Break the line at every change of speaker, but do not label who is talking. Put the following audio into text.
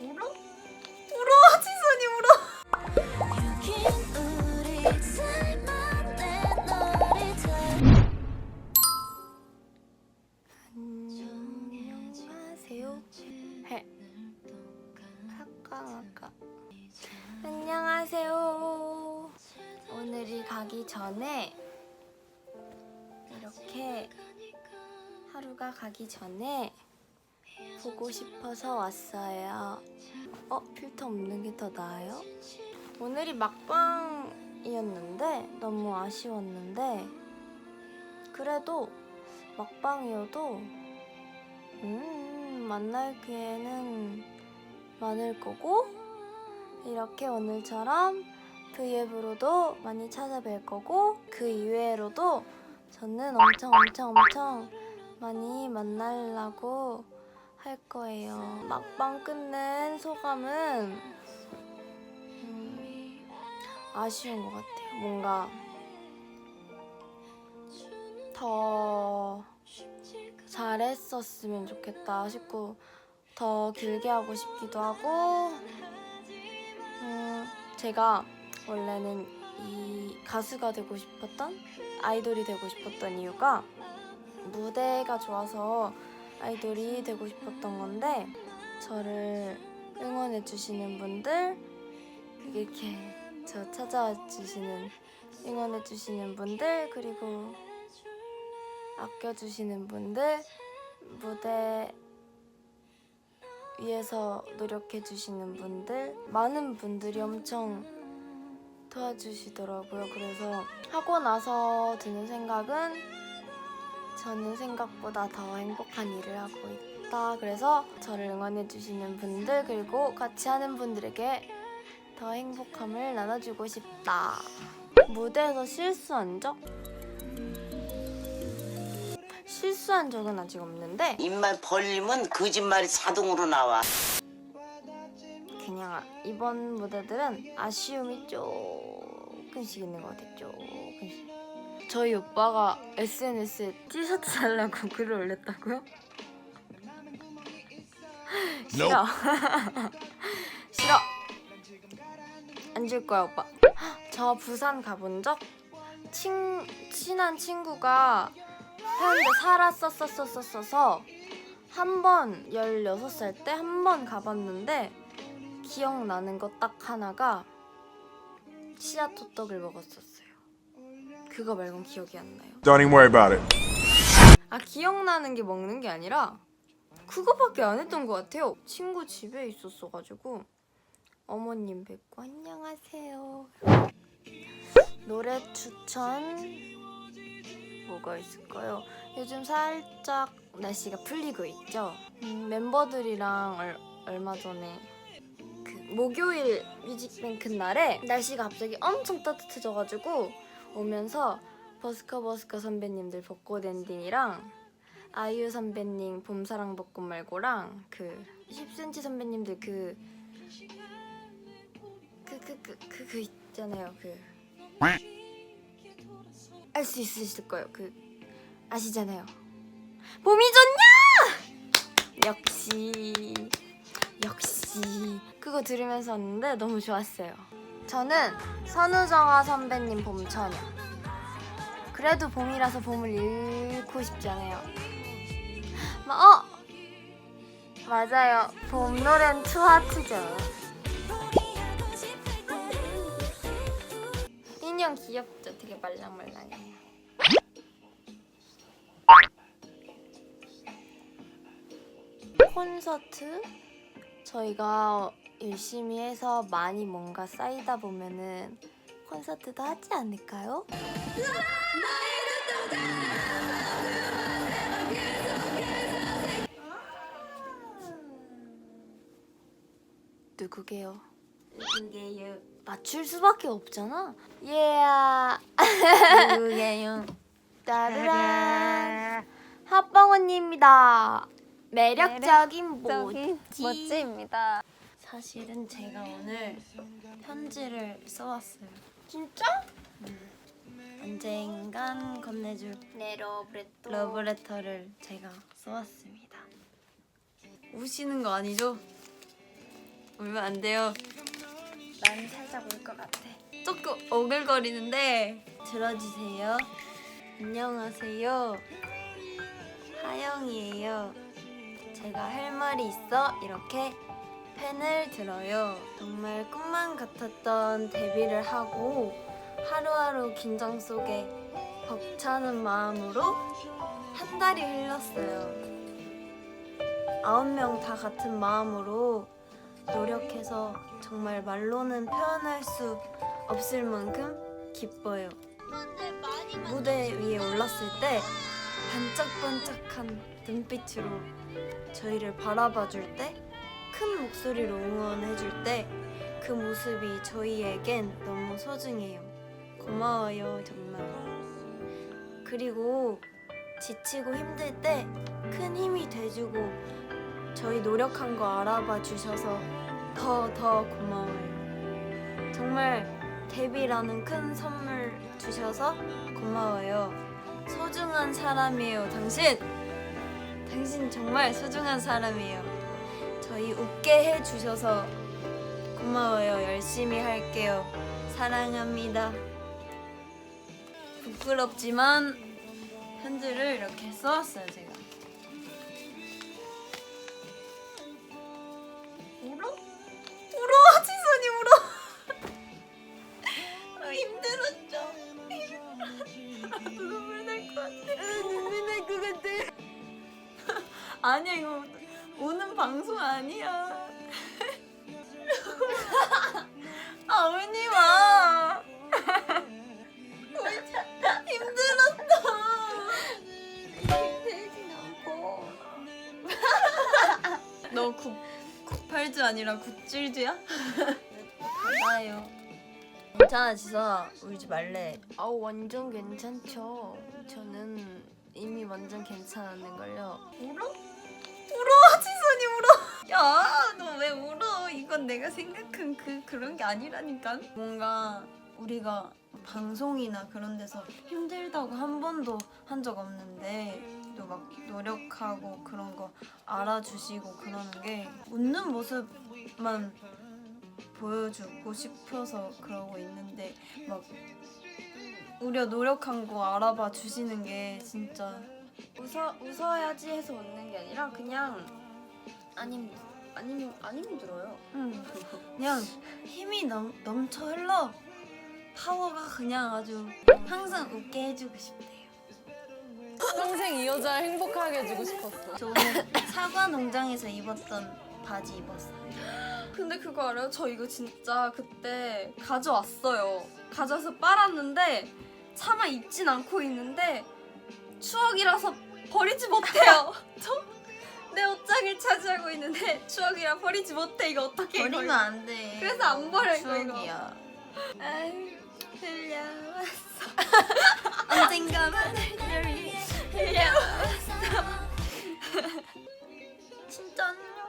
울어? 울어 지선이 울어. 안녕하세요. 해. 아까 아까. 안녕하세요. 오늘이 가기 전에 이렇게 하루가 가기 전에 보고 싶어서 왔어요. 어, 필터 없는 게 더 나아요? 오늘이 막방이었는데 너무 아쉬웠는데 그래도 막방이어도 음, 만날 기회는 많을 거고 이렇게 오늘처럼 V앱으로도 많이 찾아뵐 거고 그 이외로도 저는 엄청 엄청 엄청 많이 만나려고 할 거예요. 막방 끝낸 소감은 음, 아쉬운 것 같아요. 뭔가 더 잘했었으면 좋겠다 싶고 더 길게 하고 싶기도 하고 음, 제가 원래는 이 가수가 되고 싶었던 아이돌이 되고 싶었던 이유가 무대가 좋아서 아이돌이 되고 싶었던 건데 저를 응원해 주시는 분들 이렇게 저 찾아와 주시는 응원해 주시는 분들 그리고 아껴 주시는 분들 무대 위해서 노력해 주시는 분들 많은 분들이 엄청 도와주시더라고요. 그래서 하고 나서 드는 생각은 저는 생각보다 더 행복한 일을 하고 있다. 그래서 저를 응원해 주시는 분들 그리고 같이 하는 분들에게 더 행복함을 나눠주고 싶다. 무대에서 실수한 적? 실수한 적은 아직 없는데
입만 벌리면 거짓말이 자동으로 나와.
그냥 이번 무대들은 아쉬움이 조금씩 있는 것 같아요. 조금씩. 저희 오빠가 SNS에 티셔츠 달라고 글을 올렸다고요? 싫어. 싫어. 안 줄 거야 오빠. 저 부산 가본 적 친, 친한 친구가 해운대 살았었었었어서 한 번 16살 때 한 번 가봤는데 기억나는 거딱 하나가 씨앗 호떡을 먹었었어요. 그거 말곤 기억이 안 나요.
Don't even worry about it.
아 기억나는 게 먹는 게 아니라 그거밖에 안 했던 것 같아요. 친구 집에 있었어가지고 어머님 뵙고 안녕하세요. 노래 추천 뭐가 있을까요? 요즘 살짝 날씨가 풀리고 있죠. 음, 멤버들이랑 얼, 얼마 전에 그 목요일 뮤직뱅크 날에 날씨가 갑자기 엄청 따뜻해져가지고 오면서 버스커 버스커 선배님들 벚꽃 엔딩이랑 아이유 선배님 봄사랑 벚꽃 말고랑 그 10cm 선배님들 그 그 그 그 그 그 있잖아요. 그 알 수 있으실 거예요. 그 아시잖아요. 봄이 좋냐? 역시 역시. 그거 들으면서 왔는데 너무 좋았어요 저는 선우정아 선배님 봄처녀. 그래도 봄이라서 봄을 잃고 싶지 않아요. 마, 어! 맞아요. 봄 노래는 투하트죠. 인형 귀엽죠? 되게 말랑말랑해요 콘서트? 저희가 열심히 해서 많이 뭔가 쌓이다 보면은 콘서트도 하지 않을까요? 누구게요? 누구게요? 맞출 수밖에 없잖아. 예야. 누구게요? 따르란. 합방 언니입니다. 매력적인 모찌.
멋지입니다.
사실은 제가 오늘 편지를 써왔어요. 진짜? 언젠간 건네줄 네 러브레터 러브레터를 제가 써왔습니다. 우시는 거 아니죠?
울면 안 돼요.
난 살짝 울 것 같아.
조금 오글거리는데 들어주세요. 안녕하세요. 하영이에요. 제가 할 말이 있어 이렇게 펜을 들어요. 정말 꿈만 같았던 데뷔를 하고 하루하루 긴장 속에 벅차는 마음으로 한 달이 흘렀어요. 아홉 명 다 같은 마음으로 노력해서 정말 말로는 표현할 수 없을 만큼 기뻐요. 무대 위에 올랐을 때 반짝반짝한 눈빛으로 저희를 바라봐 줄 때, 큰 목소리로 응원해 줄 때, 그 모습이 저희에겐 너무 소중해요. 고마워요, 정말. 그리고 지치고 힘들 때 큰 힘이 돼주고 저희 노력한 거 알아봐 주셔서 더 더 고마워요. 정말 데뷔라는 큰 선물 주셔서 고마워요. 소중한 사람이에요, 당신. 당신 정말 소중한 사람이에요. 저희 웃게 해 주셔서 고마워요. 열심히 할게요. 사랑합니다. 부끄럽지만 편지를 이렇게 써왔어요, 제가. 울어? 울어! 지선이 울어! 아, 힘들었죠? 눈물 날 것 같아. 눈물 날 것 같아. 아니야, 이거 우는 방송 아니야. 아. 힘들었어. 힘들진 않고. 너 국, 국팔주 아니라 국질주야? 나요. 괜찮아, 지서 울지 말래.
아우 완전 괜찮죠. 저는 이미 완전 괜찮았는걸요.
울어, 이건 내가 생각한 그 그런 게 아니라니까. 뭔가 우리가 방송이나 그런 데서 힘들다고 한 번도 한 적 없는데 또 막 노력하고 그런 거 알아주시고 그러는 게 웃는 모습만 보여주고 싶어서 그러고 있는데 막 우리가 노력한 거 알아봐 주시는 게 진짜
웃어 웃어야지 해서 웃는 게 아니라 그냥 안 힘, 안 힘, 안 힘들어요.
응. 그냥 힘이 넘, 넘쳐 흘러 파워가 그냥 아주 항상 웃게 해주고 싶대요.
평생 이 여자 행복하게 해주고 싶었어.
저 오늘 사과 농장에서 입었던 바지 입었어요.
근데 그거 알아요? 저 이거 진짜 그때 가져왔어요. 가져와서 빨았는데 차마 입진 않고 있는데 추억이라서 버리지 못해요. 저 내 옷장을 차지하고 있는데 추억이라 버리지 못해 이거 어떻게
버리면 안 돼.
그래서 안 버려, 이거, 이거.
추억이야.
아유 흘려왔어
언젠가만 흘려왔어 진짜 안녕.